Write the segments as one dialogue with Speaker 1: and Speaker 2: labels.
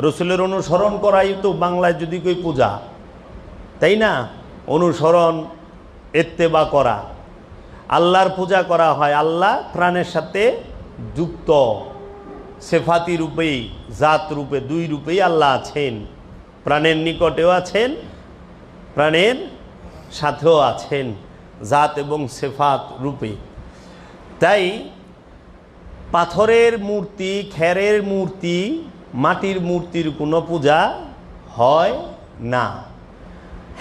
Speaker 1: রসুলের অনুসরণ করাই তো বাংলায় যদি কই পূজা। তাই না? অনুসরণ, এত্তেবা করা। আল্লাহর পূজা করা হয়, আল্লাহ প্রাণের সাথে যুক্ত। সেফাতি রূপেই, জাত রূপে, দুই রূপেই আল্লাহ আছেন। প্রাণের নিকটেও আছেন, প্রাণের সাথেও আছেন, জাত এবং সেফাত রূপে। তাই পাথরের মূর্তি, খেরের মূর্তি মাটির মূর্তির কোনো পূজা হয় না।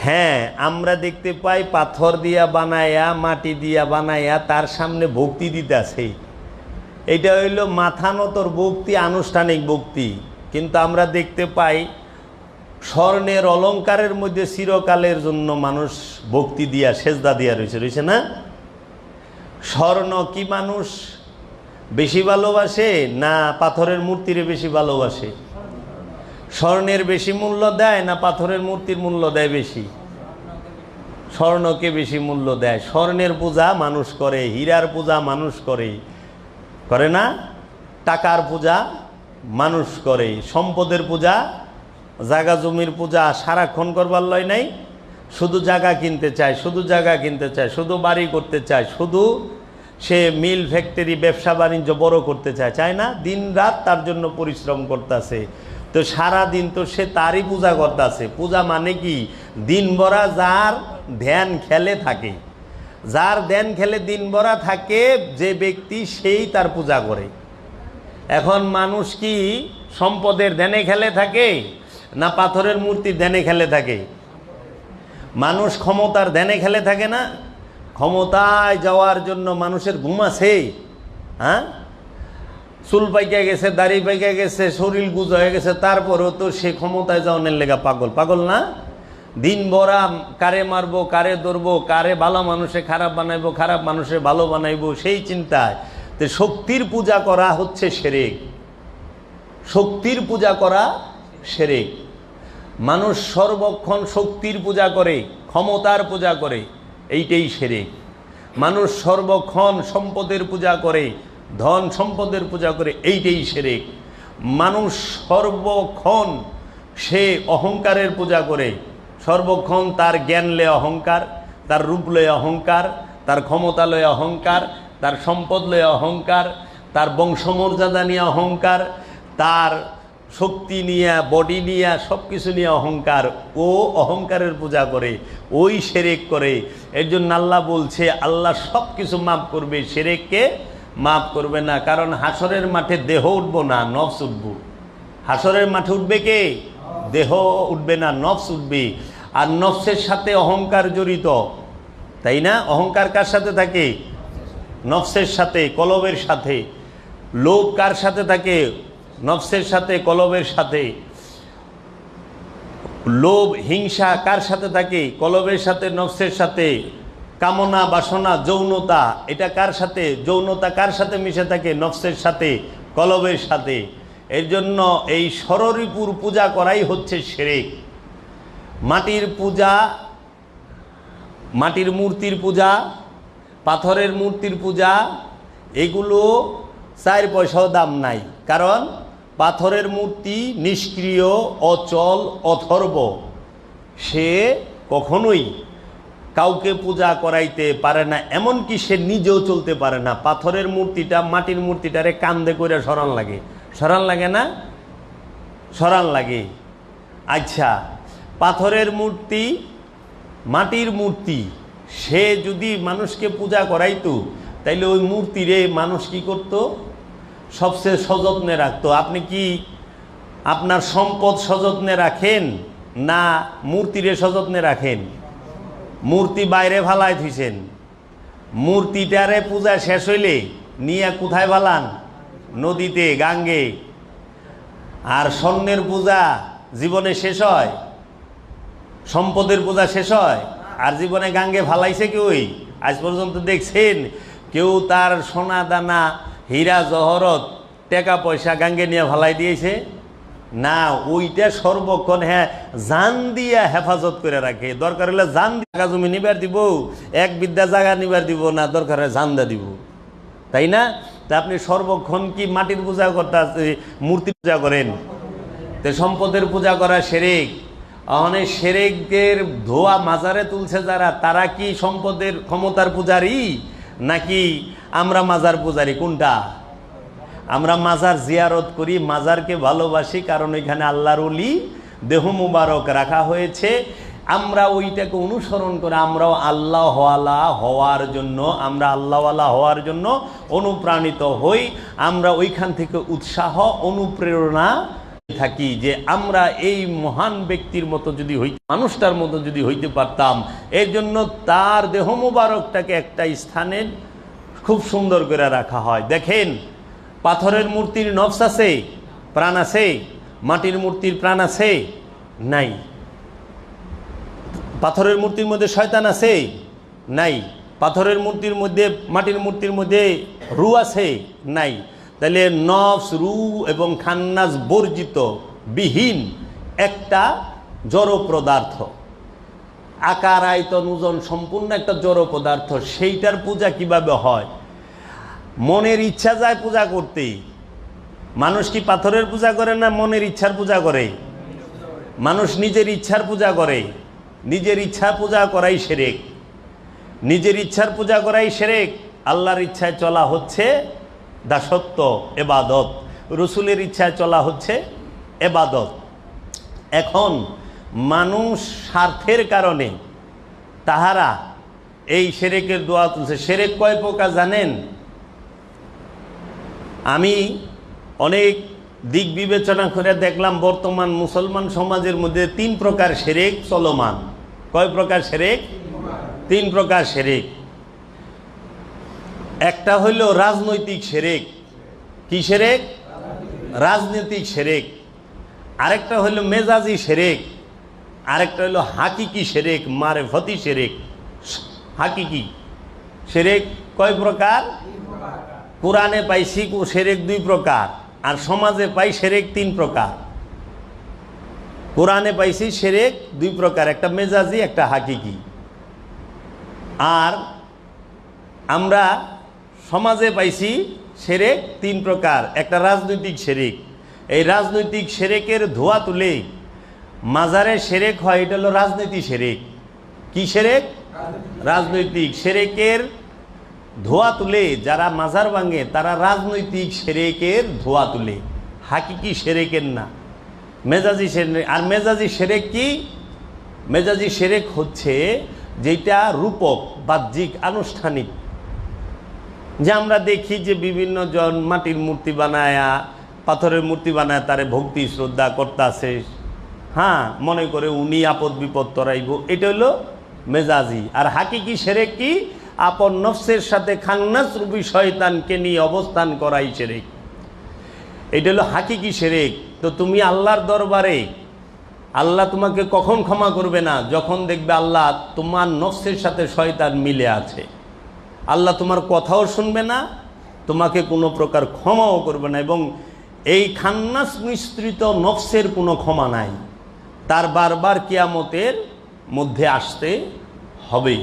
Speaker 1: হ্যাঁ আমরা দেখতে পাই পাথর দিয়া বানায়া, মাটি দিয়া বানায়া তার সামনে ভক্তি দিতেছে। এটা হইল মাথা নতর ভক্তি, আনুষ্ঠানিক ভক্তি। কিন্তু আমরা দেখতে পাই স্বর্ণের অলঙ্কারের মধ্যে চিরকালের জন্য মানুষ ভক্তি দিয়া, সেজদা দিয়া রয়েছে রয়েছে না? স্বর্ণ কি মানুষ? বেশি ভালোবাসে না পাথরের মূর্তিরে বেশি ভালোবাসে? স্বর্ণের বেশি মূল্য দেয় না পাথরের মূর্তির মূল্য দেয় বেশি? স্বর্ণকে বেশি মূল্য দেয়। স্বর্ণের পূজা মানুষ করে, হীরার পূজা মানুষ করে। করে না? টাকার পূজা মানুষ করে। সম্পদের পূজা, জাগা জমির পূজা সারাক্ষণ করবার লয় নাই। শুধু জায়গা কিনতে চায়, শুধু জায়গা কিনতে চায়, শুধু বাড়ি করতে চায়, শুধু সে মিল ফ্যাক্টরি ব্যবসা বাণিজ্য বড় করতে চায় চায় না? দিন রাত তার জন্য পরিশ্রম করতেছে। তো সারা দিন তো সে তারই পূজা করতেছে। পূজা মানে কি? দিন ভরা যার ধ্যান খেলে থাকে। যার ধ্যান খেলে দিন ভরা থাকে, যে ব্যক্তি সেই তার পূজা করে। এখন মানুষ কি সম্পদের ধ্যানে খেলে থাকে, না পাথরের মূর্তির ধ্যানে খেলে থাকে? মানুষ ক্ষমতার ধ্যানে খেলে থাকে না? ক্ষমতায় যাওয়ার জন্য মানুষের ঘুম আছে হ্যাঁ? চুল পাইকা গেছে, দাড়ি পাইকা গেছে, শরীর গুজ হয়ে গেছে, তারপরেও তো সে ক্ষমতায় যাওয়ানের লেগা পাগল। পাগল না? দিন ভরা কারে মারবো, কারে ধরবো, কারে ভালো মানুষে খারাপ বানাইবো, খারাপ মানুষে ভালো বানাইবো, সেই চিন্তায়। তো শক্তির পূজা করা হচ্ছে সেরেক। শক্তির পূজা করা সেরেক। মানুষ সর্বক্ষণ শক্তির পূজা করে, ক্ষমতার পূজা করে। এইটাই সেরেক মানুষ সর্বক্ষণ সম্পদের পূজা করে, ধন সম্পদের পূজা করে, এইটাই সেরেক মানুষ সর্বক্ষণ সে অহংকারের পূজা করে। সর্বক্ষণ তার জ্ঞান লয়ে অহংকার, তার রূপ লয়ে অহংকার, তার ক্ষমতা লয়ে অহংকার, তার সম্পদ লয়ে অহংকার, তার বংশমর্যাদা নিয়ে অহংকার, তার শক্তি নিয়ে, বডি নিয়ে সব কিছু নিয়ে অহংকার। ও অহংকারের পূজা করে, ওই সেরেক করে। এর জন্য আল্লাহ বলছে, আল্লাহ সব কিছু মাফ করবে, সেরেককে মাফ করবে না। কারণ হাসরের মাঠে দেহ উঠব না, নফস উঠব। হাসরের মাঠে উঠবে কে? দেহ উঠবে না, নফস উঠবে। আর নফসের সাথে অহংকার জড়িত, তাই না? অহংকার কার সাথে থাকে? নফসের সাথে, কলবের সাথে। লোভ কার সাথে থাকে? নফসের সাথে, কলবের সাথে। লোভ, হিংসা কার সাথে থাকে? কলবের সাথে, নফসের সাথে। কামনা, বাসনা, যৌনতা, এটা কার সাথে? যৌনতা কার সাথে মিশে থাকে? নফসের সাথে, কলবের সাথে। এর জন্য এই সররিপুর পূজা করাই হচ্ছে সেরেক। মাটির পূজা, মাটির মূর্তির পূজা, পাথরের মূর্তির পূজা, এগুলো চার পয়সাও দাম নাই। কারণ পাথরের মূর্তি নিষ্ক্রিয়, অচল, অথর্ব। সে কখনোই কাউকে পূজা করাইতে পারে না, এমনকি সে নিজেও চলতে পারে না। পাথরের মূর্তিটা, মাটির মূর্তিটারে কান্দে করে সরান লাগে। সরান লাগে না? সরান লাগে। আচ্ছা পাথরের মূর্তি, মাটির মূর্তি, সে যদি মানুষকে পূজা করাইতো, তাইলে ওই মূর্তিরে মানুষ কি করত? সবচেয়ে সযত্নে রাখতো। আপনি কি আপনার সম্পদ সযত্নে রাখেন না মূর্তিরে সযত্নে রাখেন? মূর্তি বাইরে ফালাই থুইছেন মূর্তিটারে পূজা শেষ হইলে নিয়ে কোথায় ভালান নদীতে, গাঙ্গে। আর স্বর্ণের পূজা জীবনে শেষ হয়? সম্পদের পূজা শেষ হয়? আর জীবনে গাঙ্গে ফালাইছে কেউই আজ পর্যন্ত দেখছেন, কেউ তার সোনা দানা হীরা জহরত টাকা পয়সা গাঙ্গে নিয়ে ফালাই দিয়েছে। না, ওইটা সর্বক্ষণ হ্যাঁ জান দিয়া হেফাজত করে রাখে। দরকার হলে জান জায়গা জমি নিবার দিব, এক বিদ্যা জায়গা নিবার দিব, না দরকার হয় জান্দা দিব। তাই না? তা আপনি সর্বক্ষণ কি মাটির পূজা করতে মূর্তি পূজা করেন? তো সম্পদের পূজা করা সেরেক। অনেক সেরেকদের ধোয়া মাজারে তুলছে যারা, তারা কি সম্পদের ক্ষমতার পূজারি? নাকি আমরা মাজার পূজারি কোনটা? আমরা মাজার জিয়ারত করি, মাজারকে ভালোবাসি, কারণ এখানে আল্লাহর অলি দেহ মুবারক রাখা হয়েছে। আমরা ওইটাকে অনুসরণ করে আমরাও আল্লাহওয়ালা হওয়ার জন্য, আমরা আল্লাহওয়ালা হওয়ার জন্য অনুপ্রাণিত হই। আমরা ওইখান থেকে উৎসাহ, অনুপ্রেরণা থাকি যে আমরা এই মহান ব্যক্তির মতো যদি হই, মানুষটার মতো যদি হইতে পারতাম এর জন্য তার দেহ মুবারকটাকে একটা স্থানে খুব সুন্দর করে রাখা হয়। দেখেন, পাথরের মূর্তির নফস আছে, প্রাণ আছে, মাটির মূর্তির প্রাণ আছে, নাই। পাথরের মূর্তির মধ্যে শয়তান আছে, নাই। পাথরের মূর্তির মধ্যে, মাটির মূর্তির মধ্যে রু আছে, নাই। তাহলে নফস রু এবং খান্নাস বর্জিত, বিহীন একটা জড় পদার্থ। আকার, আয়তন, ওজন সম্পূর্ণ একটা জড় পদার্থ। সেইটার পূজা কীভাবে হয়? মনের ইচ্ছা যায় পূজা করতে মানুষ কি পাথরের পূজা করে না মনের ইচ্ছার পূজা করে? মানুষ নিজের ইচ্ছার পূজা করে। নিজের ইচ্ছা পূজা করাই সেরেক। নিজের ইচ্ছার পূজা করাই সেরেক। আল্লাহর ইচ্ছায় চলা হচ্ছে দাসত্ব, এবাদত। রসুলের ইচ্ছায় চলা হচ্ছে এবাদত। এখন মানুষ স্বার্থের কারণে তাহারা এই সেরেকের দোয়া তুলছে। সেরেক কয় প্রকার জানেন? আমি অনেক দিক বিবেচনা করে দেখলাম বর্তমান মুসলমান সমাজের মধ্যে তিন প্রকার সেরেক চলমান। কয় প্রকার সেরেক? তিন প্রকার সেরেক। একটা হইল রাজনৈতিক সেরেক। কি সেরেক? রাজনৈতিক সেরেক। আরেকটা হইল মেজাজি সেরেক। আরেকটা হইল হাকিকি সেরেক মারে মারেফতি সেরেক। হাকিকি সেরেক কয় প্রকার? কোরআনে পাই পাইছি সেরেক দুই প্রকার, আর সমাজে পাই সেরেক তিন প্রকার। কোরআনে পাইছি সেরেক দুই প্রকার, একটা মেজাজি, একটা হাকিকি। আর আমরা সমাজে পাইছি সেরেক তিন প্রকার। একটা রাজনৈতিক সেরেক। এই রাজনৈতিক সেরেকের ধোয়া তুলে মাজারে সেরেক হয় এটা হলো রাজনীতি সেরেক। কি সেরেক? রাজনৈতিক। সেরেকের ধোয়া তুলে যারা মাজার ভাঙে তারা রাজনৈতিক সেরেকের ধোয়া তুলে। হাকিকি সেরেকের না। মেজাজি সেরেক আর মেজাজি সেরেক কি? মেজাজি সেরেক হচ্ছে যেটা রূপক বাহ্যিক আনুষ্ঠানিক। যে আমরা দেখি যে বিভিন্ন জন মাটির মূর্তি বানায়া, পাথরের মূর্তি বানায় তারে ভক্তি, শ্রদ্ধা করতেছে। হ্যাঁ মনে করে উনি আপদ বিপদ তরাইব। এটা হলো মেজাজি। আর হাকিকি সেরেক কি? আপন নফসের সাথে খান্নাস রূপী শয়তানকে নিয়ে অবস্থান করাই সেরেক। এটা হলো হাকিকি সেরেক। তো তুমি আল্লাহর দরবারে, আল্লাহ তোমাকে কখন ক্ষমা করবে না? যখন দেখবে আল্লাহ তোমার নফসের সাথে শয়তান মিলে আছে। আল্লাহ তোমার কথাও শুনবে না, তোমাকে কোনো প্রকার ক্ষমাও করবে না এবং এই খান্নাস মিশ্রিত নফসের কোনো ক্ষমা নাই। তার বারবার কিয়ামতের মধ্যে আসতে হবে